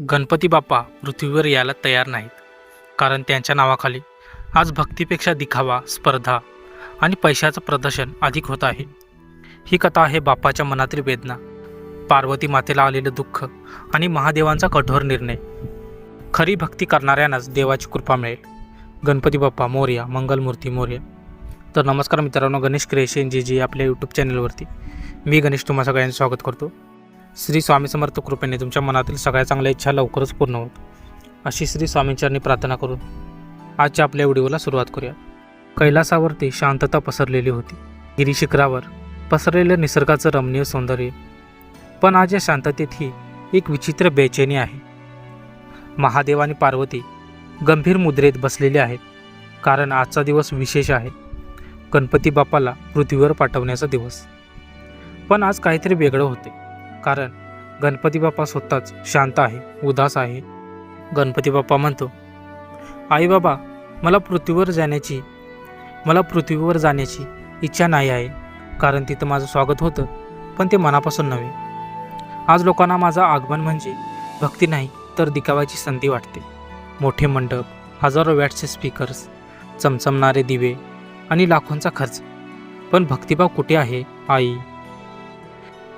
गणपती बाप्पा पृथ्वीवर यायला तयार नाहीत. कारण त्यांच्या नावाखाली आज भक्तीपेक्षा दिखावा स्पर्धा आणि पैशाचं प्रदर्शन अधिक होत आहे. ही कथा आहे बाप्पाच्या मनातील वेदना पार्वती मातेला आलेलं दुःख आणि महादेवांचा कठोर निर्णय. खरी भक्ती करणाऱ्यांनाच देवाची कृपा मिळेल. गणपती बाप्पा मोर्या मंगलमूर्ती मोर्या. तर नमस्कार मित्रांनो गणेश क्रिएशन जी जी आपल्या यूट्यूब चॅनलवरती मी गणेश तुम्हा सगळ्यांचं स्वागत करतो. श्री स्वामी समर्थ कृपेने तुमच्या मनातील सगळ्या चांगल्या इच्छा लवकरच पूर्ण होत. अशी श्री स्वामींचरणी प्रार्थना करून आजच्या आपल्या व्हिडिओला सुरुवात करूया. कैलासावरती शांतता पसरलेली होती. गिरी शिखरावर पसरलेलं निसर्गाचं रमणीय सौंदर्य. पण आज या शांततेत ही एक विचित्र बेचैनी आहे. महादेव आणि पार्वती गंभीर मुद्रेत बसलेले आहेत. कारण आजचा दिवस विशेष आहे. गणपती बाप्पाला पृथ्वीवर पाठवण्याचा दिवस. पण आज काहीतरी वेगळं होते. कारण गणपती बाप्पा स्वतःच शांत आहे उदास आहे. गणपती बाप्पा म्हणतो आई बाबा मला पृथ्वीवर जाण्याची मला पृथ्वीवर जाण्याची इच्छा नाही आहे कारण तिथं माझं स्वागत होतं पण ते मनापासून नव्हे. आज लोकांना माझं आगमन म्हणजे भक्ती नाही तर दिखावायची संधी वाटते. मोठे मंडप हजारो वॅटचे स्पीकर्स चमचमणारे दिवे आणि लाखोंचा खर्च. पण भक्तिभाव कुठे आहे आई?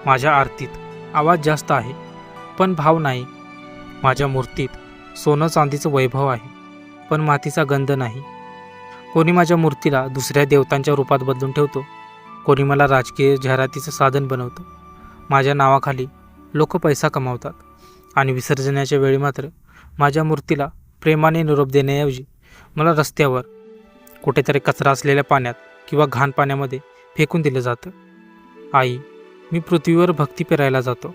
माझ्या आरतीत आवाज जास्त आहे पण भाव नाही. माझ्या मूर्तीत सोनं चांदीचं वैभव आहे पण मातीचा गंध नाही. कोणी माझ्या मूर्तीला दुसऱ्या देवतांच्या रूपात बदलून ठेवतो? कोणी मला राजकीय जाहिरातीचं साधन बनवतं? माझ्या नावाखाली लोक पैसा कमावतात आणि विसर्जनाच्या वेळी मात्र माझ्या मूर्तीला प्रेमाने निरोप देण्याऐवजी मला रस्त्यावर कुठेतरी कचरा असलेल्या पाण्यात किंवा घाण पाण्यामध्ये फेकून दिलं जातं. आई मी पृथ्वीवर भक्ती पेरायला जातो.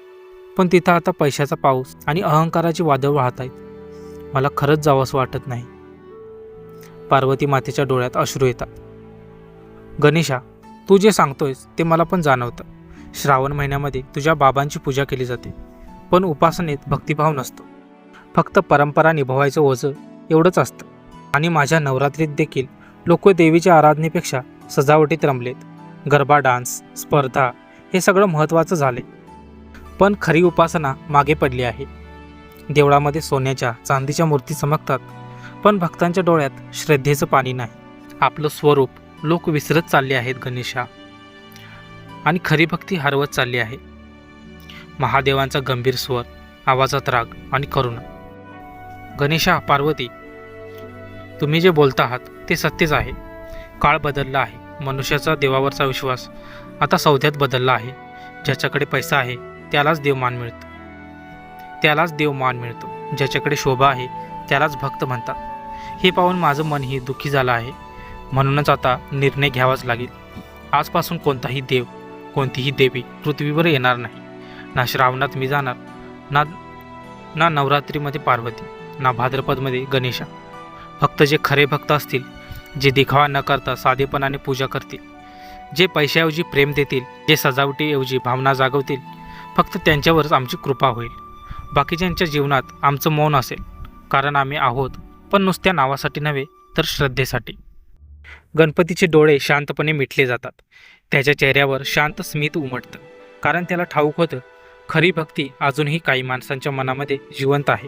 पण तिथं आता पैशाचा पाऊस आणि अहंकाराची वादळ वाहत आहेत. मला खरंच जावंसं वाटत नाही. पार्वती मातेच्या डोळ्यात अश्रू येतात. गणेशा तू जे सांगतोयस ते मला पण जाणवतं. श्रावण महिन्यामध्ये तुझ्या बाबांची पूजा केली जाते. पण उपासनेत भक्तिभाव नसतो. फक्त परंपरा निभवायचं ओझं एवढंच असतं. आणि माझ्या नवरात्रीत देखील लोक देवीच्या आराधनेपेक्षा सजावटीत रमलेत. गरबा डान्स स्पर्धा हे सगळं महत्त्वाचं झाले पण खरी उपासना मागे पडली आहे. देवळामध्ये सोन्याच्या चांदीच्या मूर्ती चमकतात पण भक्तांच्या डोळ्यात श्रद्धेचं पाणी नाही. आपलं स्वरूप लोक विसरत चालले आहेत गणेशा. आणि खरी भक्ती हरवत चालली आहे. महादेवांचा गंभीर स्वर आवाजात राग आणि करुणा. गणेशा पार्वती तुम्ही जे बोलता आहात ते सत्यच आहे. काळ बदलला आहे. मनुष्याचा देवावरचा विश्वास आता सौद्यात बदलला आहे. ज्याच्याकडे पैसा आहे त्यालाच देवमान मिळतो. त्यालाच देवमान मिळतो. ज्याच्याकडे शोभा आहे त्यालाच भक्त म्हणतात. हे पाहून माझं मनही दुःखी झालं आहे. म्हणूनच आता निर्णय घ्यावाच लागेल. आजपासून कोणताही देव कोणतीही देवी पृथ्वीवर येणार नाही. ना श्रावणात मी जाणार ना ना नवरात्रीमध्ये पार्वती ना भाद्रपदमध्ये गणेशा. फक्त जे खरे भक्त असतील जे दिखावा न करता साधेपणाने पूजा करतील जे पैशाऐवजी प्रेम देतील जे सजावटीऐवजी भावना जागवतील फक्त त्यांच्यावरच आमची कृपा होईल. बाकीच्यांच्या जीवनात आमचं मौन असेल कारण आम्ही आहोत पण नुसत्या नावासाठी नव्हे तर श्रद्धेसाठी. गणपतीचे डोळे शांतपणे मिटले जातात. त्याच्या चेहऱ्यावर शांत स्मित उमटतं. कारण त्याला ठाऊक होतं खरी भक्ती अजूनही काही माणसांच्या मनामध्ये जिवंत आहे.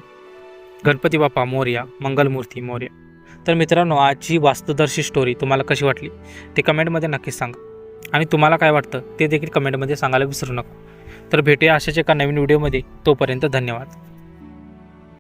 गणपती बाप्पा मोर्या मंगलमूर्ती मोर्या. तर मित्रांनो आजची वास्तुदर्शी स्टोरी तुम्हाला कशी वाटली ते कमेंटमध्ये नक्कीच सांगा. आणि तुम्हाला काय वाटतं ते देखील कमेंटमध्ये सांगायला विसरू नका. तर भेटूया अशाच एका नवीन व्हिडिओमध्ये तोपर्यंत धन्यवाद.